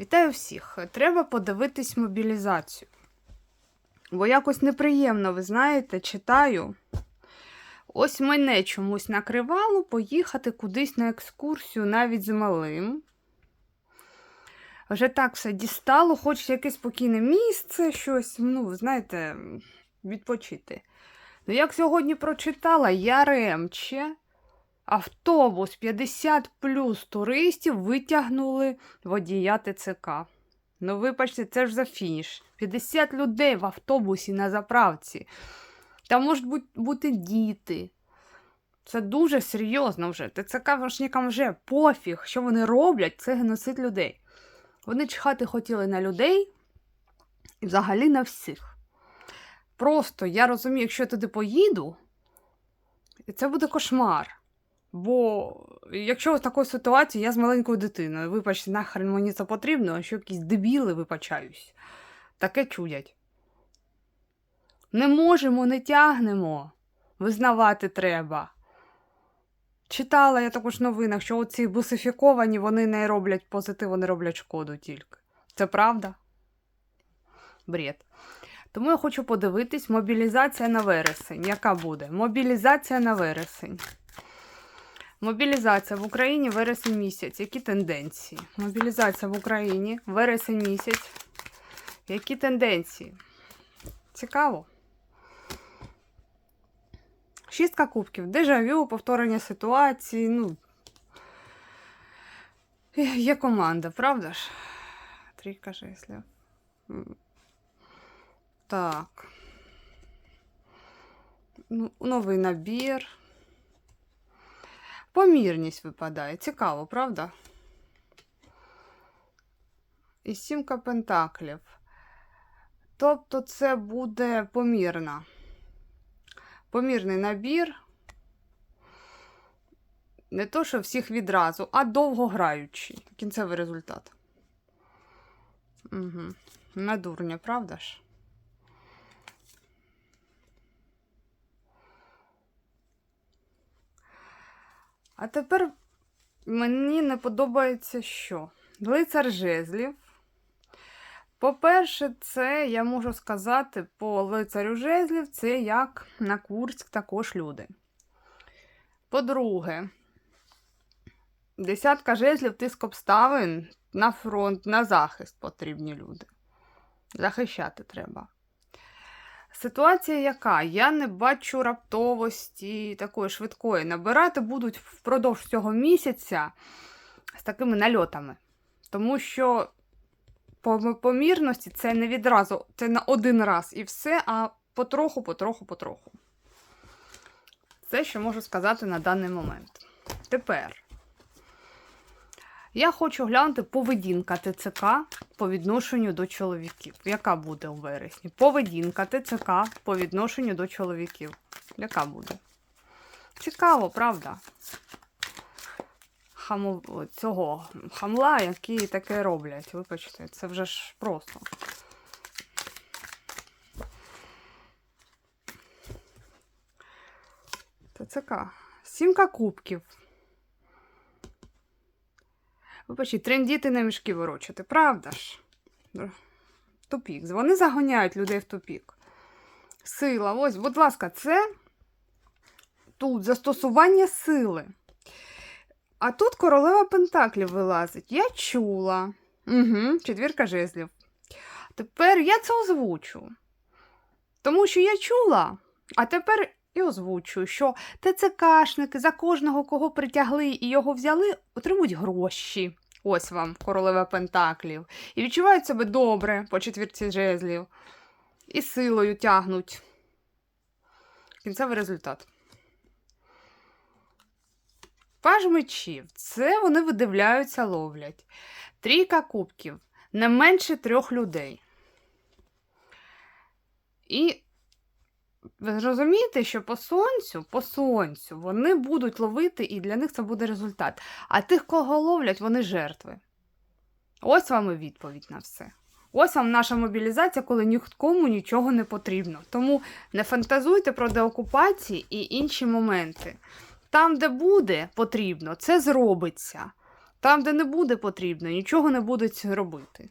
Вітаю всіх! Треба подивитись мобілізацію. Бо якось неприємно, ви знаєте, читаю. Ось мене чомусь накривало поїхати кудись на екскурсію навіть з малим. Вже так все дістало, хоч якесь спокійне місце, щось, ну, знаєте, відпочити. Ну, як сьогодні прочитала, Яремче, автобус 50 плюс туристів витягнули водія ТЦК. Ну, вибачте, це ж за фініш. 50 людей в автобусі на заправці. Там можуть бути, діти. Це дуже серйозно вже. ТЦК ТЦКшникам вже пофіг, що вони роблять, це геноцид людей. Вони чхати хотіли на людей і взагалі на всіх. Просто я розумію, якщо я туди поїду, це буде кошмар. Бо якщо в такій ситуації я з маленькою дитиною, вибачте, нахрен мені це потрібно, а що якісь дебіли вибачаюсь, таке чудять. Не можемо, не тягнемо. Визнавати треба. Читала я також в новинах, що оці бусифіковані вони не роблять позитив, вони роблять шкоду тільки. Це правда? Бред. Тому я хочу подивитись мобілізація на вересень. Яка буде? Мобілізація на вересень. Мобілізація в Україні вересень місяць. Які тенденції? Мобілізація в Україні вересень місяць. Які тенденції? Цікаво. Шістка кубків. Дежавю, повторення ситуації. Ну. Є команда, правда ж? Трійка жеслів. М. Так. Ну, новий набір. Помірність випадає. Цікаво, правда? І сімка пентаклів. Тобто це буде помірна. Помірний набір. Не то, що всіх відразу, а довгограючий. Кінцевий результат. Угу. На дурня, правда ж? А тепер мені не подобається що? Лицар жезлів. По-перше, це я можу сказати по лицарю жезлів, це як на Курськ також люди. По-друге, десятка жезлів тиск обставин на фронт, на захист потрібні люди. Захищати треба. Ситуація яка? Я не бачу раптовості такої швидкої. Набирати будуть впродовж цього місяця з такими нальотами. Тому що по помірності це не відразу, це на один раз і все, а потроху, потроху, потроху. Це, що можу сказати на даний момент. Тепер я хочу глянути поведінка ТЦК по відношенню до чоловіків. Яка буде у вересні? Поведінка ТЦК по відношенню до чоловіків. Яка буде? Цікаво, правда? Хаму... Цього хамла, які таке роблять. Вибачте, це вже ж просто. ТЦК. Сімка кубків. Вибачте, трендіти на мішки ворочати, правда ж? Тупік. Вони загоняють людей в тупік. Сила. Ось, будь ласка, це тут застосування сили. А тут королева Пентаклів вилазить. Я чула. Угу, Четвірка жезлів. Тепер я це озвучу. Тому що я чула, а тепер і озвучую, що ТЦКшники за кожного, кого притягли і його взяли, отримують гроші. Ось вам, королева Пентаклів. І відчувають себе добре по четвірці жезлів. І силою тягнуть. Кінцевий результат. Паж мечів. Це вони видивляються, ловлять. Трійка кубків. Не менше трьох людей. І ви розумієте, що по сонцю, по сонцю вони будуть ловити, і для них це буде результат. А тих, кого ловлять, вони жертви. Ось вам і відповідь на все. Ось вам наша мобілізація, коли нікому нічого не потрібно. Тому не фантазуйте про деокупації і інші моменти. Там, де буде потрібно, це зробиться. Там, де не буде потрібно, нічого не будуть робити.